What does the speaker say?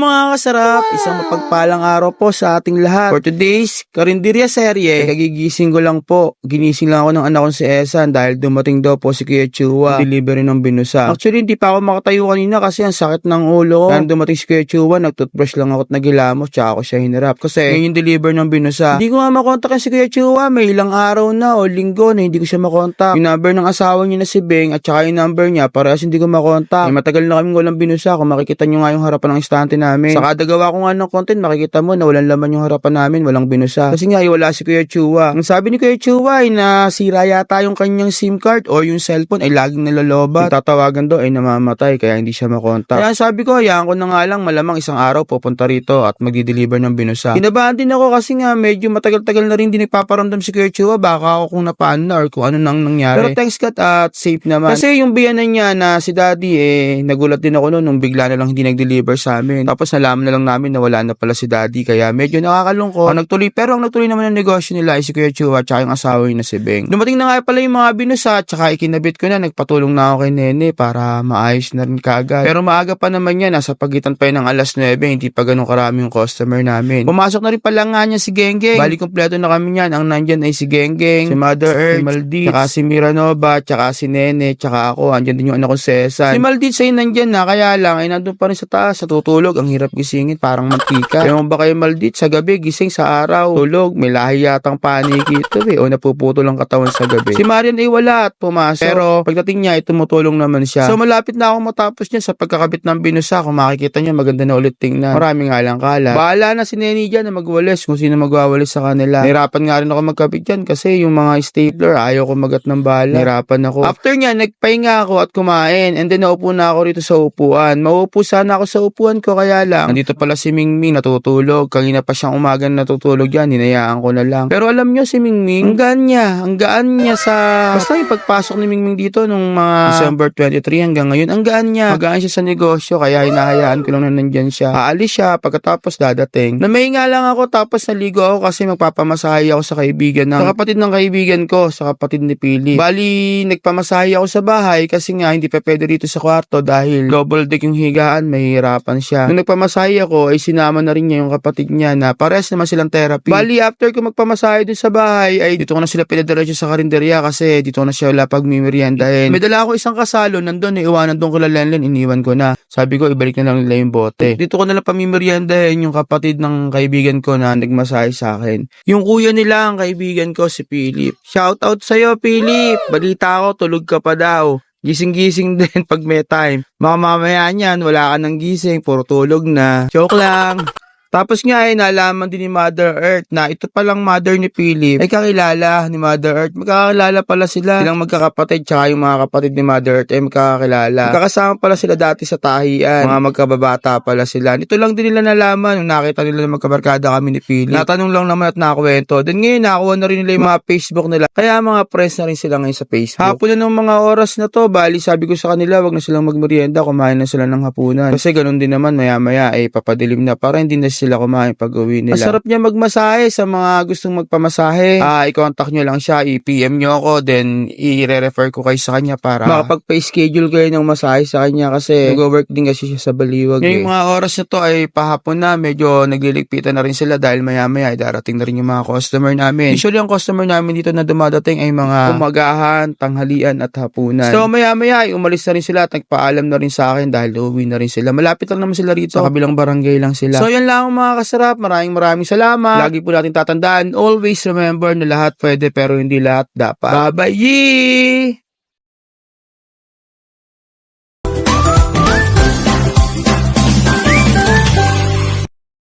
mga kasarap, isang mapagpalang araw po sa ating lahat. For today's Karinderya serye, kagigising ko lang po. Ginising lang ako ng anak kong si Esan dahil dumating daw po si Kuya Chua. Delivery ng binusa. Actually, hindi pa ako makatayo kanina kasi ang sakit ng ulo ko. Kaya dumating si Kuya Chua, nagtoothbrush lang ako at nagilamos, tsaka ako siya hinarap. Kasi yun yung deliver ng binusa. Hindi ko nga makontak si Kuya Chua. May ilang araw na o linggo na hindi ko siya makontak. Yung number ng asawa niya na si Beng at tsaka yung number niya, parehas hindi ko makontak. Eh, matagal na kaming walang binusa. Kung makikita nyo nga yung harapan ng estante namin. Sa kada gawa ko nga ng content, makikita mo na walang laman yung harapan namin, walang binusa. Kasi nga, wala si Kuya Chua. Ang sabi ni Kuya Chua ay nasira yata yung kanyang SIM card o yung cellphone ay laging naloloba. Tatawagan daw ay namamatay kaya hindi siya makontak. Kaya sabi ko, hayaan ko na nga lang malamang isang araw pupunta rito at magdi-deliver ng binusa. Kinabahan din ako kasi nga medyo matagal-tagal na rin din nagpaparamdam si Kuya Chua. Baka ako kung napaan na or kung ano nang nangyari. Pero thanks God at safe naman. Kasi yung biyanan niya na si Daddy eh nagulat din ako noon nung bigla na lang hindi nag-deliver sa amin. Tapos nalaman na lang namin na wala na pala si Daddy kaya medyo nakakalungkot. Ang nagtuloy pero ang nagtuloy naman ng negosyo nila ay si Kuya Chua at yung asawa niya na si Beng. Dumating na nga pala yung mga binusa at saka ikinabit ko na nagpatulong na ako kay Nene para maayos na rin kagad. Pero maaga pa naman yan nasa pagitan pa yun ng alas 9 hindi pa ganun karami yung customer namin. Pumasok na rin pala nga niya si Genggeng. Bali kompleto na kami niyan. Ang nandyan ay si Genggeng, si Mother Earth, si Maldives, tsaka si Miranova, tsaka si Nene, tsaka ako. Andyan din yung anak kong Cesar. Si Maldives ay nandyan na kaya lang ay nandun pa rin sa taas natutulog. Ang hirap gisingin parang mantika. Mo ba kayo Maldives sa gabi gising sa araw tulog may lahi yatang paniki ito eh o napuputol ang katawan sa gabi. Si Marian ay wala at pumasok. Pero pagdating niya ay tumutulong naman siya. So malapit na ako matapos niya sa pagkakabit ng binusa. Kung makikita niyo maganda na ulit tingnan. Marami nga lang kala. Bahala na si Nenny dyan na magwalis kung sino magwawalis sa kanila. Nahirapan nga rin ako magkabit dyan kasi yung mga stapler ayaw ko magat ng bala. Nahirapan ako. After niya nagpahinga ako at kumain and then naupo na ako rito sa upuan. Maupo sana ako sa upuan ko kaya lang. Nandito pala si Mingming natutulog. Kanina pa siyang umaga na natutulog yan. Hinayaan ko na lang. Pero alam niyo si Mingming, ang gaan niya. Ang gaan niya sa... Basta yung pagpasok ni Mingming dito nung mga December 23 hanggang ngayon, ang gaan niya. Magaan siya sa negosyo kaya hinahayaan ko lang na nandyan siya. Aalis siya pagkatapos dadating. Namahinga lang ako tapos naligo ako kasi magpapamasahe ako sa kaibigan ng... Sa kapatid ng kaibigan ko, sa kapatid ni Pili. Bali, nagpamasahe ako sa bahay kasi nga hindi pa pwede rito sa kwarto dahil double deck yung higaan, mahihirapan siya. Nung nagpamasahe ako, ay sinama na rin niya yung kapatid niya na pares naman silang therapy. Bali, after ko magpamasahe dun sa bahay, ay dito ko na sila pinadiretso sa karinderya kasi dito ko na siya wala pag mimeriendahin. May dala ako isang kasalo, nandun, iwanan doon ko la Lenlen, iniwan ko na. Sabi ko, ibalik na lang nila yung bote. Dito ko na lang pamimeriendahin yung kapatid ng kaibigan ko na nagmasahe sa akin. Yung kuya nila, ang kaibigan ko, si Philip. Shout out sa'yo, Philip! Balita ko, tulog ka pa daw. Gising-gising din pag may time. Mga mamaya niyan, wala ka ng gising, puro tulog na. Joke lang. Tapos nga ay nalaman din ni Mother Earth na ito palang mother ni Philip ay kakilala ni Mother Earth. Magkakilala pala sila. Silang magkakapatid tsaka yung mga kapatid ni Mother Earth ay magkakilala. Magkakasama pala sila dati sa tahian. Mga magkababata pala sila. Nito lang din nila nalaman nung nakita nila na magkabarkada kami ni Philip. Natanong lang naman at nakakwento. Then ngayon nakakuha na rin nila yung mga Facebook nila. Kaya mga friends na rin sila ngayon sa Facebook. Hapon na ng mga oras na to. Bali sabi ko sa kanila wag na silang magmerienda. Kumain na sila ng hapunan. Kasi ganun din naman maya maya ay papadilim na para hindi na sila kumain pag uwi nila. Masarap niya magmasahe sa mga gustong magpamasahe. Ah, i-contact nyo lang siya, i-PM nyo ako, then i-refer ko kayo sa kanya para makapag-schedule kayo ng masahe sa kanya kasi nag-work din kasi siya sa Baliwag. Ngayong mga oras na to ay pahapon na, medyo nagliligpitan na rin sila dahil maya-maya ay darating na rin yung mga customer namin. Usually ang customer namin dito na dumadating ay mga umagahan, tanghalian at hapunan. So maya-maya ay umalis na rin sila at nagpaalam na rin sa akin dahil uuwi na rin sila. Malapit lang naman sila rito. Sa kabilang barangay lang sila. So yan lang mga kasarap. Maraming maraming salamat. Lagi po natin tatandaan. Always remember na lahat pwede pero hindi lahat dapat. Bye-bye!